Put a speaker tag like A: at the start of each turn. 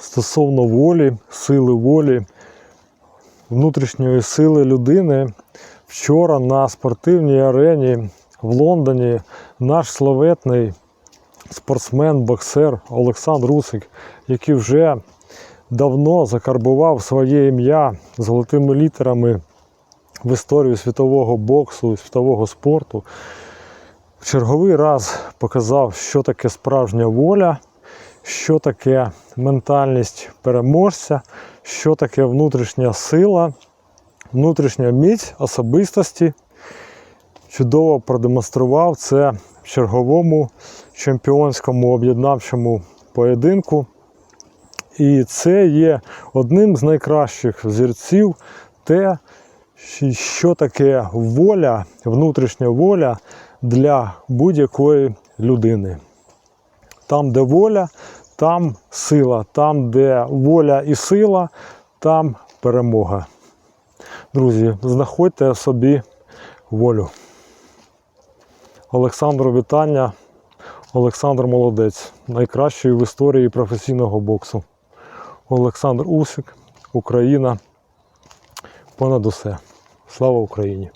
A: стосовно волі, сили волі, внутрішньої сили людини. Вчора на спортивній арені в Лондоні наш славетний спортсмен, боксер Олександр Усик, який вже давно закарбував своє ім'я золотими літерами в історію світового боксу, світового спорту, в черговий раз показав, що таке справжня воля, що таке ментальність переможця, що таке внутрішня сила, внутрішня міць особистості. Чудово продемонстрував це в черговому чемпіонському об'єднавчому поєдинку. І це є одним з найкращих взірців те, що таке воля, внутрішня воля для будь-якої людини. Там, де воля, там сила, там, де воля і сила, там перемога. Друзі, знаходьте собі волю. Олександру вітання. Олександр Молодець, найкращий в історії професійного боксу. Олександр Усик, Україна. Понад усе. Слава Україні!